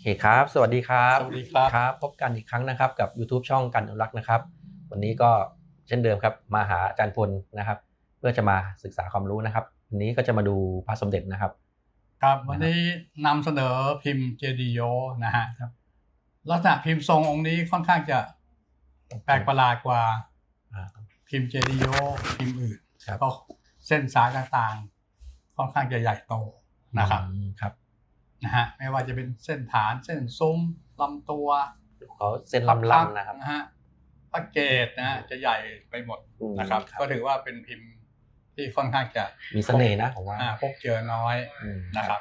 เคครับ สวัสดีครับ สวัสดีครับ ครับ พบกันอีกครั้งนะครับ กับ YouTube ช่องกันอนุรักษ์นะครับ วันนี้ก็เช่นเดิมครับ มาหาอาจารย์พลนะครับ เพื่อจะมาศึกษาความรู้นะครับ วันนี้ก็จะมาดูพระสมเด็จนะครับ ครับ วันนี้นำเสนอพิมพ์เจดีโยนะฮะลักษณะพิมพ์ทรงองค์นี้ค่อนข้างจะแปลกประหลาดกว่าอ่าพิมพ์เจดีโยพิมพ์อื่นครับก็เส้นสายต่างๆ ค่อนข้างจะใหญ่โตนะครับอืมครับ นะฮะไม่ว่าจะเป็นเส้นฐานเส้นซุ้มลำตัวเขาเส้นลำๆนะครับนะฮะพระเกตนะฮะจะใหญ่ไปหมดอืมนะครับ ก็ถือว่าเป็นพิมพ์ที่ค่อนข้างจะมีเสน่ห์นะผมว่าอ่าพบเจอน้อยอืมนะครับ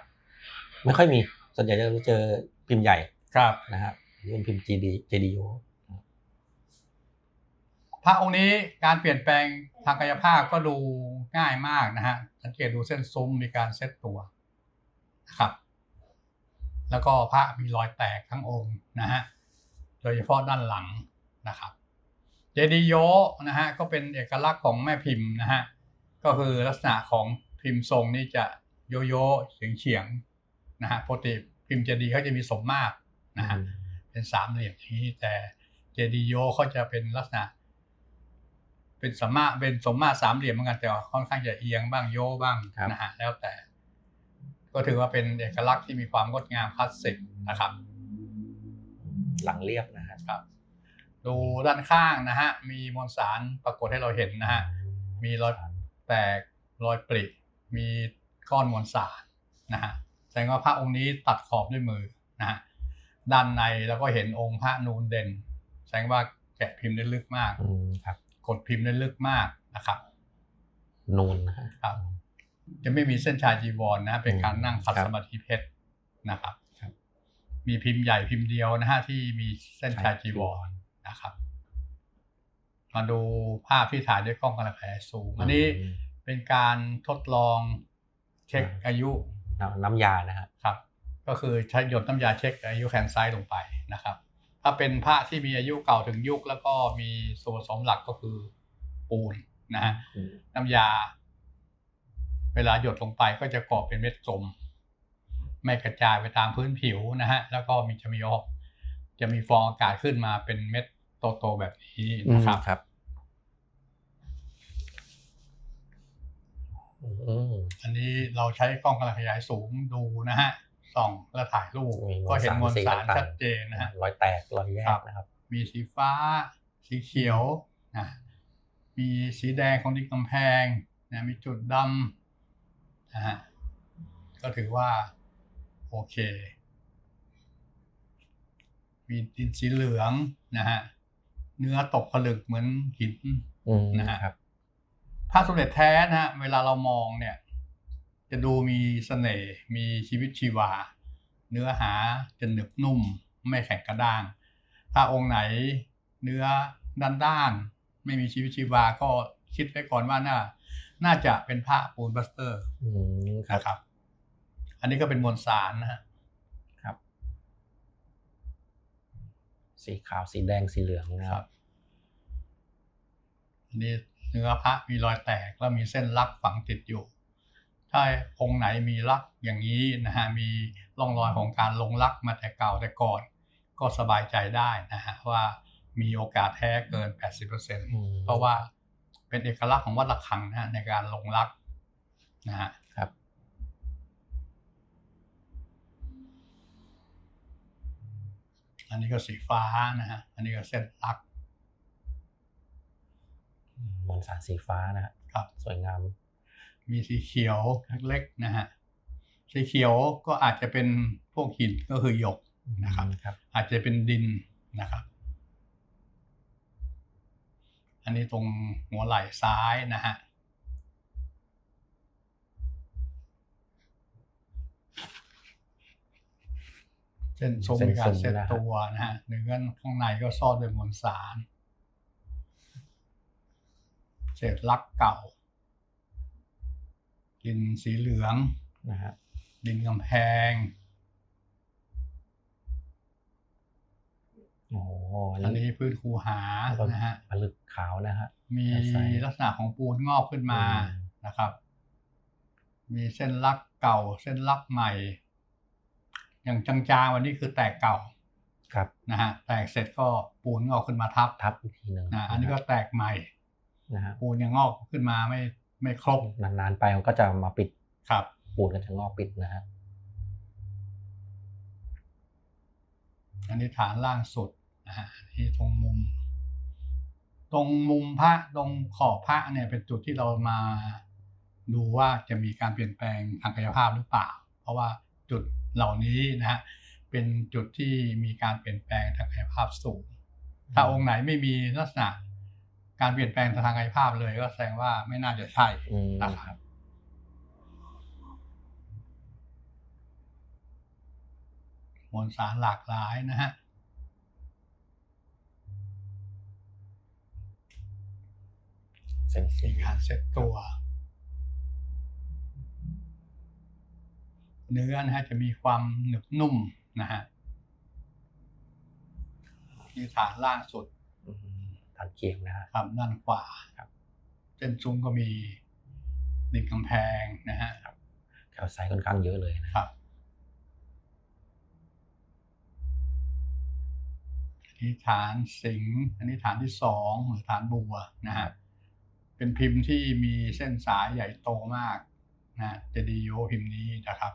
ไม่ค่อยมีส่วนใหญ่จะเจอพิมพ์ใหญ่ครับนะครับนี่เป็นพิมพ์ GD JDO พระองค์นี้การเปลี่ยนแปลงทางกายภาพก็ดูง่ายมากนะฮะสังเกตดูเส้นซุ้มมีการเซตตัวนะครับ แล้วก็พระมีรอยแตกทั้งองค์นะฮะโดยเฉพาะด้านหลังนะครับ เจดีย์โยนะฮะก็เป็นเอกลักษณ์ของแม่พิมพ์นะฮะก็คือลักษณะของพิมพ์ทรงนี่จะโยโย่เฉียงเฉียงๆนะฮะปกติพิมพ์เจดีย์เขาจะมีสมมาตรนะฮะเป็นสามเหลี่ยมอย่างนี้แต่เจดีย์โยเขาจะเป็นลักษณะ เป็นสมมาเป็นสมมาตรสามเหลี่ยมเหมือนกันแต่ว่าค่อนข้างจะเอียงบ้างโยบ้างครับนะฮะแล้วแต่ ก็ถือว่าเป็นเอกลักษณ์ที่มีความงดงามคลาสสิกนะครับ หลังเรียบนะฮะครับ ดูด้านข้างนะฮะมีมวลสารปรากฏให้เราเห็นนะฮะมีรอยแตกรอยปริมีก้อนมวลสารนะฮะแสดงว่าพระองค์นี้ตัดขอบด้วยมือนะฮะด้านในแล้วก็เห็นองค์พระนูนเด่น แสดงว่าแกะพิมพ์ได้ลึกมากอืมครับกดพิมพ์ได้ลึกมากนะครับนูนนะฮะครับ จะไม่มีเส้นชายจีวรนะฮะเป็นการนั่งคัดครับสมาธิเพชรนะครับครับ มีพิมพ์ใหญ่พิมพ์เดียวนะฮะที่มีเส้นชายจีวรนะครับ มาดูภาพที่ถ่ายด้วยกล้องกระแสสูง อันนี้อืมเป็นการทดลองเช็คอ่าอายุน้ำน้ำยานะฮะครับ ก็คือใช้หยดน้ำยาเช็คอายุแคนไซต์ลงไปนะครับ ถ้าเป็นพระที่มีอายุเก่าถึงยุค แล้วก็มีส่วนผสมหลักก็คือปูนนะฮะอืมน้ำยา เวลาหยดลงไปก็จะเกาะเป็นเม็ดกลม ไม่กระจายไปตามพื้นผิวนะฮะ แล้วก็มีจะมีออก จะมีฟองอากาศขึ้นมาเป็นเม็ดโตๆแบบนี้นะครับครับอืมอันนี้เราใช้กล้องกำลังขยายสูงดูนะฮะส่องแล้วถ่ายรูปมีมวลก็เห็นมวลสารสารสีต่างๆชัดเจนนะฮะรอยแตกรอยแยครักบนะครับ มีสีฟ้า สีเขียวนะมีสีแดงของดินกำแพงนะมีจุดดำ นะฮะก็ถือว่า โอเค มีดินสีเหลืองนะฮะเนื้อตกผลึกเหมือนหินอืมนะฮะครับพระสมเด็จแท้นะฮะเวลาเรามองเนี่ย จะดูมีเสน่ห์มีชีวิตชีวา เนื้อหาจะหนึบนุ่ม ไม่แข็งกระด้าง ถ้าองค์ไหนเนื้อด้านด้านๆไม่มีชีวิตชีวาก็คิดไว้ก่อนว่าน่า น่าจะเป็นพระปูนบัสเตอร์อืมครับนะครับ อันนี้ก็เป็นมวลสารนะฮะครับ สีขาวสีแดงสีเหลืองนะคครัรับบอันนี้เนื้อพระมีรอยแตกแล้วมีเส้นลักฝังติดอยู่ ถ้าองค์ไหนมีลักอย่างนี้นะฮะมีร่องรอยของการลงลักมาแต่เก่าแต่ก่อน ก็สบายใจได้นะฮะว่ามีโอกาสแท้เกิน 80%อืมเพราะว่า เป็นเอกลักษณ์ของวัดระฆังนะฮะในการลงลักนะฮะครับอันนี้ก็สีฟ้านะฮะ อันนี้ก็เส้นลักมวลสารสีฟ้านะฮะครับ สวยงาม มีสีเขียวเล็กๆนะฮะ สีเขียวก็อาจจะเป็นพวกหินก็คือหยกนะครับครับอาจจะเป็นดินนะครับ อันนี้ตรงหัวไหล่ซ้ายนะฮะเส้นทรงมีการเซ็ตตัวนะฮะเนื้อข้างในก็ซ่อนด้วยมวลสารเศษลักเก่า ดินสีเหลืองนะฮะดินกำแพง โอ้โหอันนี้พื้นคูหาแล้วก็นะฮะผลึกขาวนะฮะ มีใส่ลักษณะของปูนงอกขึ้นมาอืมนะครับ มีเส้นลักเก่า เส้นลักใหม่ในอย่างจางๆวันนี้คือแตกเก่า ครับนะฮะ แตกเสร็จก็ปูนงอกขึ้นมาทับทับอีกทีหนึ่งนะอันนี้ก็แตกใหม่นะฮะปูนยังงอกขึ้นมาไม่ไม่ครบนานๆไปมันก็จะมาปิดครับ ปูนกันจะงอกปิดนะฮะอันนี้ฐานล่างสุด นะฮะอันนี้ตรงมุม ตรงมุมพระตรงขอบพระเนี่ยเป็นจุดที่เรามาดูว่าจะมีการเปลี่ยนแปลงทางกายภาพหรือเปล่า เพราะว่าจุดเหล่านี้นะฮะเป็นจุดที่มีการเปลี่ยนแปลงทางกายภาพสูง ถ้าองค์ไหนไม่มีลักษณะ การเปลี่ยนแปลงทางกายภาพเลย ก็แสดงว่าไม่น่าจะใช่อืมนะครับมวลสารหลากหลายนะฮะ เส้นสี มีการเซ็ตตัว เนื้อนะฮะจะมีความหนึบนุ่มนะฮะที่ฐานล่างสุดอืมฐานเคียงนะฮะครับด้านขวาครับเส้นซุ้มก็มีดินกำแพงนะฮะแถวไซส์ค่อนข้างเยอะเลยนะครับอันนี้ฐานสิงห์อันนี้ฐานที่สองหรือฐานบัวนะฮะ เป็นพิมพ์ที่มีเส้นสายใหญ่โตมากนะเจดีโยพิมพ์นี้นะครับ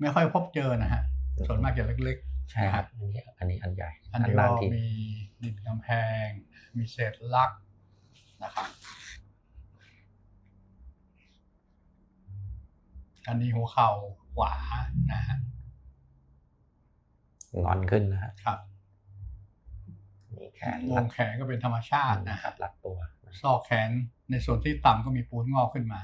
ไม่ค่อยพบเจอนะฮะส่วนมากจะเล็กใช่ครับอันนี้อันนี้อันใหญ่ๆอันนี้นานก็ทีมีดินกำแพง มีเศษลักนะครับอันนี้หัวเข่าขวานะฮะงอนขึ้นนะฮะครับมี แขนวรัดงแขนก็เป็นธรรมชาตินะคครัรับบรัดตัวนะซอกแขนในส่วนที่ต่ำก็มีปูนงอกขึ้นมา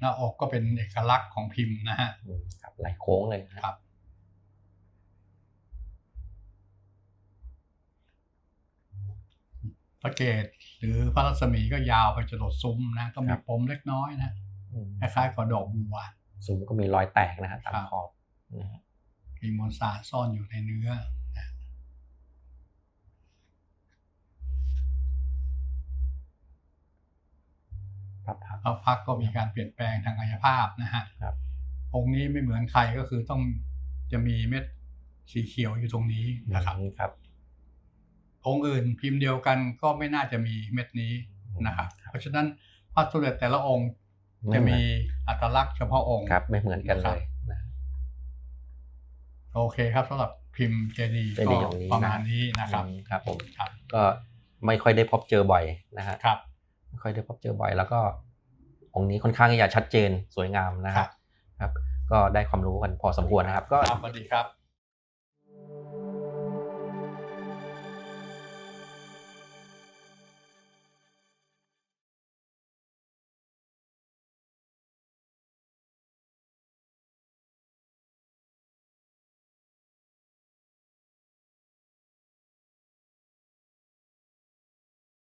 หน้าอกก็เป็นเอกลักษณ์ของพิมพ์นะฮะอืมครับไหลโค้งเลยนะครับพระเกศหรือพระรัศมีก็ยาวไปจรดซุ้มนะก็มีปมเล็กน้อยนะอืมคล้ายๆกับดอกบัวซุ้มก็มีรอยแตกนะฮะตามครับขอบนะฮะ มีมวลสารซ่อนอยู่ในเนื้อนะพับพับพระพักตร์ก็มีการเปลี่ยนแปลงทางกายภาพนะฮะครับองค์นี้ไม่เหมือนใครก็คือต้องจะมีเม็ดสีเขียวอยู่ตรงนี้นะครับอืมครับ องค์อื่นพิมพ์เดียวกันก็ไม่น่าจะมีเม็ดนี้นะครับ เพราะฉะนั้นพระสมเด็จแต่ละองค์จะมีอัตลักษณ์เฉพาะองค์ครับ ไม่เหมือนกันเลยนะ โอเคครับสำหรับพิมพ์เจดีเจดีก็องค์นี้ประมาณนี้นะครับอืมครับผมครับก็ไม่ค่อยได้พบเจอบ่อยนะฮะครับไม่ค่อยได้พบเจอบ่อย แล้วก็องค์นี้ค่อนข้างที่จะชัดเจนสวยงามนะคครัรับบครับ ก็ได้ความรู้กันพอสมควรนะครับ ก็ครับสวัสดีครับ